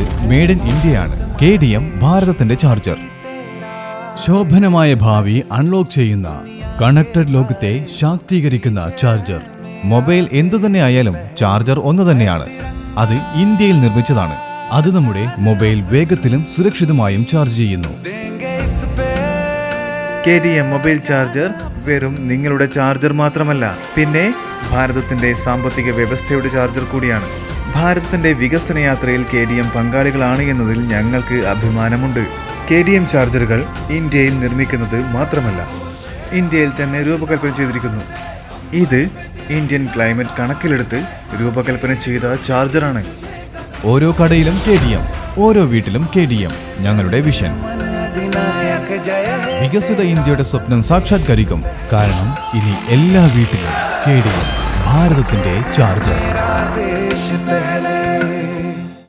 Made in ഇന്ത്യയാണ് K D M ഭാരതത്തിന്റെ charger ശോഭനമായ ഭാവി അൺലോക്ക് ചെയ്യുന്ന കണക്റ്റഡ് ലോകത്തെ ശാക്തീകരിക്കുന്ന ചാർജർ മൊബൈൽ എന്തു തന്നെ ആയാലും ചാർജർ ഒന്ന് തന്നെയാണ്. അത് ഇന്ത്യയിൽ നിർമ്മിച്ചതാണ്. അത് നമ്മുടെ മൊബൈൽ വേഗത്തിലും സുരക്ഷിതമായും ചാർജ് ചെയ്യുന്നു. K D M mobile charger വെറും നിങ്ങളുടെ ചാർജർ മാത്രമല്ല പിന്നെ ഭാരതത്തിന്റെ സാമ്പത്തിക വ്യവസ്ഥയുടെ ചാർജർ കൂടിയാണ്. ഭാരതത്തിന്റെ വികസന യാത്രയിൽ കെ ഡി എം പങ്കാളികളാണ് എന്നതിൽ ഞങ്ങൾക്ക് അഭിമാനമുണ്ട്. കെ ഡി എം ചാർജറുകൾ ഇന്ത്യയിൽ നിർമ്മിക്കുന്നത് മാത്രമല്ല ഇന്ത്യയിൽ തന്നെ രൂപകൽപ്പന ചെയ്തിരിക്കുന്നു. ഇത് ഇന്ത്യൻ ക്ലൈമറ്റ് കണക്കിലെടുത്ത് രൂപകൽപ്പന ചെയ്ത ചാർജറാണ്. ഓരോ കടയിലും കെ ഡി എം ഓരോ വീട്ടിലും കെ ഡി എം ഞങ്ങളുടെ വിഷൻ. വികസിത ഇന്ത്യയുടെ സ്വപ്നം സാക്ഷാത്കരിക്കും. കാരണം ഇനി എല്ലാ വീട്ടിലും കെ ഡി എം. ഭാരതത്തിന്റെ ചാർജർ